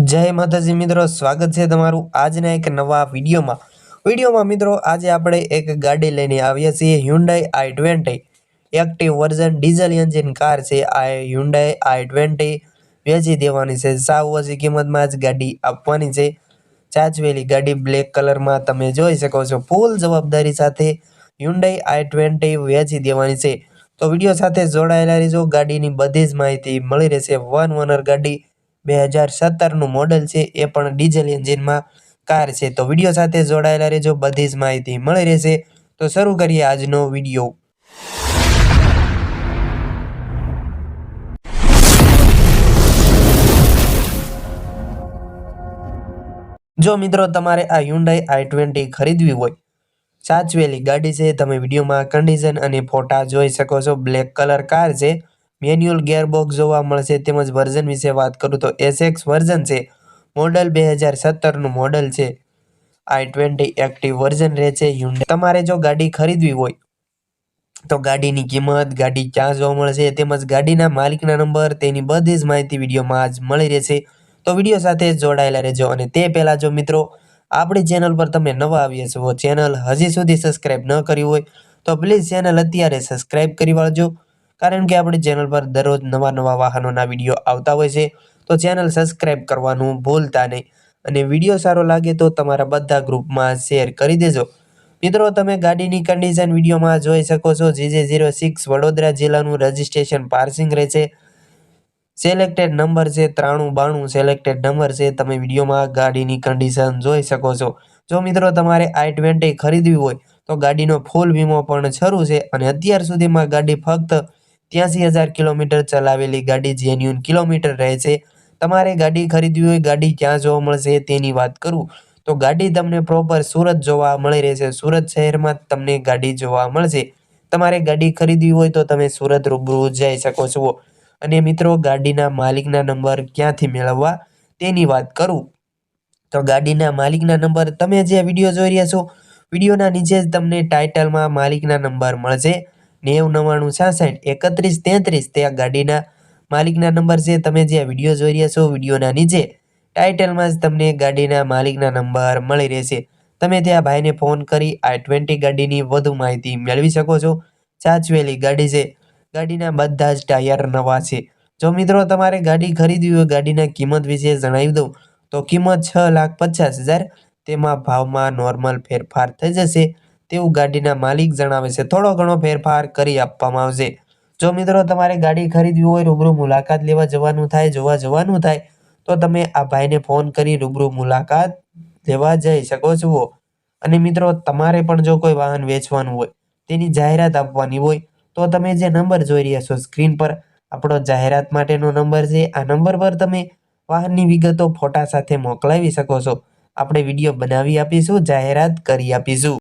જય માતાજી મિત્રો, સ્વાગત છે તમારું આજના એક નવા વિડીયોમાં. વિડીયોમાં મિત્રો, આજે આપણે એક ગાડી લઈને આવ્યા છીએ Hyundai i twenty active version diesel engine car છે, આ હ્યુન્ડાઈ આઈ ટ્વેન્ટી વેચી દેવાની છે. સાવ ઓછી કિંમતમાં જ ગાડી આપવાની છે. ચાચવેલી ગાડી બ્લેક કલરમાં તમે જોઈ શકો છો. ફૂલ જવાબદારી સાથે હ્યુન્ડાઈ આઈ ટ્વેન્ટી વેચી દેવાની છે. તો વીડિયો સાથે જોડાયેલા રહેજો. ગાડીની બધી જ માહિતી મળી રહેશે. વન ઓનર ગાડી બે હજાર સત્તરનું મોડલ છે, એ પણ ડીઝલ એન્જિનમાં કાર છે. તો વીડિયો સાથે જોડાયેલા રહેજો, બધી જ માહિતી મળી રહેશે. તો શરૂ કરીએ આજનો વીડિયો. જો મિત્રો તમારે આ હ્યુન્ડાઈ આઈ ટ્વેન્ટી ખરીદવી હોય, સાચવેલી ગાડી છે, તમે વિડીયોમાં કન્ડિશન અને ફોટા જોઈ શકો છો. બ્લેક કલર કાર છે મેન્યુઅલ ગેરબોક્સ જોવા મળશે તેમજ વર્ઝન વિશે વાત કરું તો એસએક્સ વર્ઝન છે. મોડલ બે હજાર સત્તરનું મોડલ છે. આઈ ટ્વેન્ટી એક્ટિવ વર્ઝન રહે છે. હ્યુન્ડાઈ તમારે જો ગાડી ખરીદવી હોય તો ગાડીની કિંમત, ગાડી ક્યાં જોવા મળશે તેમજ ગાડીના માલિકના નંબર, તેની બધી જ માહિતી વિડીયોમાં જ મળી રહેશે. તો વીડિયો સાથે જોડાયેલા રહેજો અને તે પહેલાં જો મિત્રો, આપણી ચેનલ પર તમે નવા આવ્યા છો, ચેનલ હજી સુધી સબસ્ક્રાઈબ ન કરી હોય તો પ્લીઝ ચેનલ અત્યારે સબસ્ક્રાઈબ કરી વાળજો. કારણ કે આપણી ચેનલ પર દરરોજ નવા નવા વાહનોના વીડિયો આવતા હોય છે, તો ચેનલ સબસ્ક્રાઈબ કરવાનું ભૂલતા નહીં. અને વીડિયો સારો લાગે તો તમારા બધા ગ્રુપમાં શેર કરી દેજો. મિત્રો, તમે ગાડીની કન્ડિશન વિડીયોમાં જોઈ શકો છો જીજે ઝીરો સિક્સ વડોદરા જિલ્લાનું રજિસ્ટ્રેશન પાર્સિંગ રહેશે. સિલેક્ટેડ નંબર છે ત્રાણું બાણું સિલેક્ટેડ નંબર છે, તમે વિડીયોમાં ગાડીની કન્ડિશન જોઈ શકો છો. જો મિત્રો, તમારે આઈ ટ્વેન્ટી ખરીદવી હોય, તો ગાડીનો ફૂલ વીમો પણ શરૂ છે અને અત્યાર સુધીમાં ગાડી ફક્ત ત્યાંસી હજાર કિલોમીટર ચલાવેલી ગાડી જેન્યુન કિલોમીટર રહે છે. તમારે ગાડી ખરીદવી હોય, ગાડી ક્યાં જોવા મળશે તેની વાત કરું. તો ગાડી તમને પ્રોપર સુરત જોવા મળી રહેશે. સુરત શહેરમાં તમને ગાડી જોવા મળશે. તમારે ગાડી ખરીદવી હોય તો તમે સુરત રૂબરૂ જઈ શકો છો. અને મિત્રો, ગાડીના માલિકના નંબર ક્યાંથી મેળવવા તેની વાત કરું. તો ગાડીના માલિકના નંબર તમે જે વીડિયો જોઈ રહ્યા છો, વિડીયોના નીચે જ તમને ટાઇટલમાં માલિકના નંબર મળશે. નેવું નવ્વાણું છાસઠ એકત્રીસ તેત્રીસ તે આ ગાડીના માલિકના નંબર છે. તમે જે વીડિયો જોઈ રહ્યા છો, વિડીયોના નીચે ટાઇટલમાં જ તમને ગાડીના માલિકના નંબર મળી રહેશે. તમે ત્યાં ભાઈને ફોન કરી આ ટ્વેન્ટી ગાડીની વધુ માહિતી મેળવી શકો છો. સાચવેલી ગાડી છે. ગાડીના બધા જ ટાયર નવા છે. જો મિત્રો તમારે ગાડી ખરીદવી હોય, ગાડીના કિંમત વિશે જણાવી દઉં, તો કિંમત છ લાખ પચાસ હજાર. તેમાં ભાવમાં નોર્મલ ફેરફાર થઈ જશે. તેવું ગાડીના માલિક જણાવે છે. થોડો ઘણો ફેરફાર કરી આપવામાં આવશે. જો મિત્રો તમારે ગાડી ખરીદવી હોય, રૂબરૂ મુલાકાત લેવા જવાનું થાય, જોવા જવાનું થાય, તો તમે આ ભાઈને ફોન કરી રૂબરૂ મુલાકાત લેવા જઈ શકો છો. અને મિત્રો, તમારે પણ જો કોઈ વાહન વેચવાનું હોય, તેની જાહેરાત આપવાની હોય, તો તમે જે નંબર જોઈ રહ્યા છો સ્ક્રીન પર, આપણો જાહેરાત માટેનો નંબર છે. આ નંબર પર તમે વાહનની વિગતો ફોટા સાથે મોકલાવી શકો છો. આપણે વીડિયો બનાવી આપીશું, જાહેરાત કરી આપીશું.